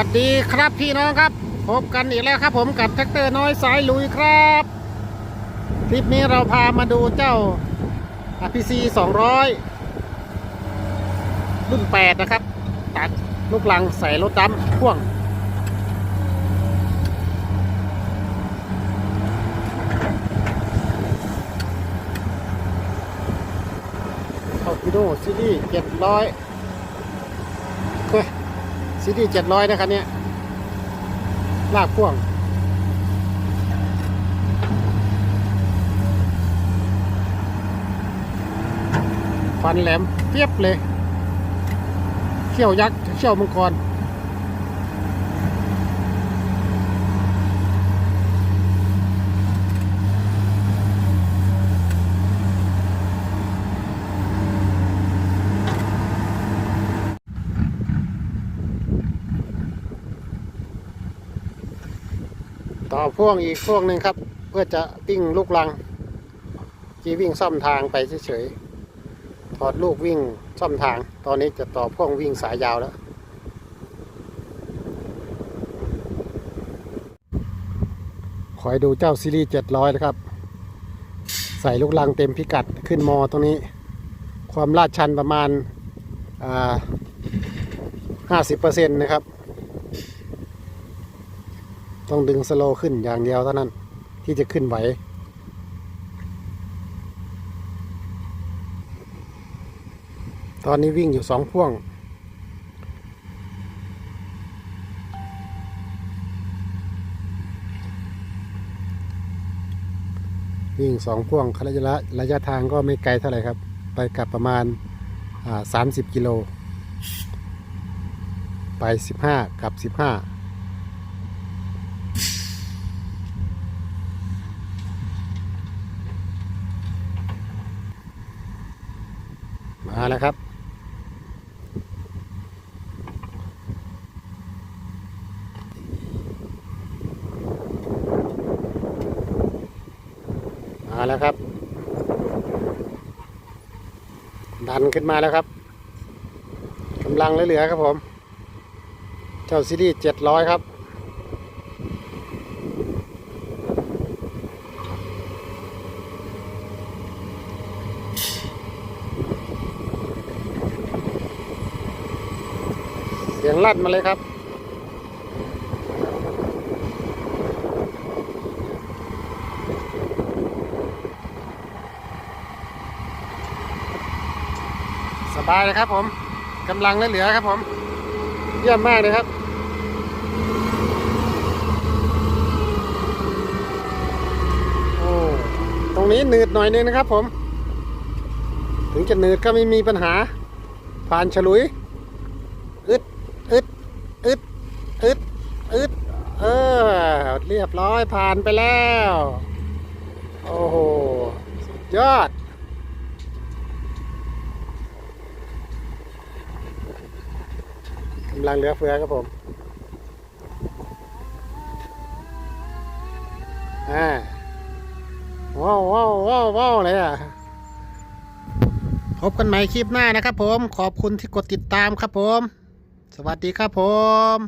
วัสดีครับพี่น้องครับ พบกันอีกแล้วครับผมกับแท็กเตอร์น้อยสายลุยครับ คลิปนี้เราพามาดูเจ้า RPC 200 รุ่น 8 นะครับ ตัดลูกลังใส่รถดำพ่วง เข้าพิโดซีรีส์700เฮ้ย ซีรีส์700นะครับเนี่ยลากพ่วง ฟันแหลมเปียบเลย เขี้ยวยักษ์เขี้ยวมังกร ต่อพ่วงอีกพ่วงหนึ่งครับ เพื่อจะปิ้งลูกลังจีวิ่งซ่อมทางไปเฉยๆถอดลูกวิ่งซ่อมทาง ตอนนี้จะต่อพ่วงวิ่งสายยาวแล้ว คอยดูเจ้าซีรีส์700นะครับ ใส่ลูกลังเต็มพิกัดขึ้นมอตรงนี้ ความลาดชันประมาณอ่า50%นะครับ ต้องดึงสโลขึ้นอย่างเดียวเท่านั้น ที่จะขึ้นไหว ตอนนี้วิ่งอยู่สองพ่วง วิ่งสองพ่วงระยะระยะทางก็ไม่ไกลเท่าไหร่ครับ ไปกลับประมาณสามสิบกิโล ไปสิบห้ากลับสิบห้า แล้วครับ มาแล้วครับ ดันขึ้นมาแล้วครับกำลังเหลือๆครับผม เจ้าซีรีส์เจ็ดร้อยครับ สียงลั่นมาเลยครับสบายเลยครับผมกำลังเหลือครับผม เยี่ยมมากเลยครับโอ้ตรงนี้หนืดหน่อยนึงนะครับผม ถึงจะหนืดก็ไม่มีปัญหาผ่านฉลุย อึดอึดอึดอึดเออ เรียบร้อยผ่านไปแล้ว โอ้โหยอด กำลังเหลือเฟือครับผม อ่า ว้าวว้าวว้าวว้าวเลยอะ พบกันใหม่คลิปหน้านะครับผม ขอบคุณที่กดติดตามครับผม สวัสดีครับผม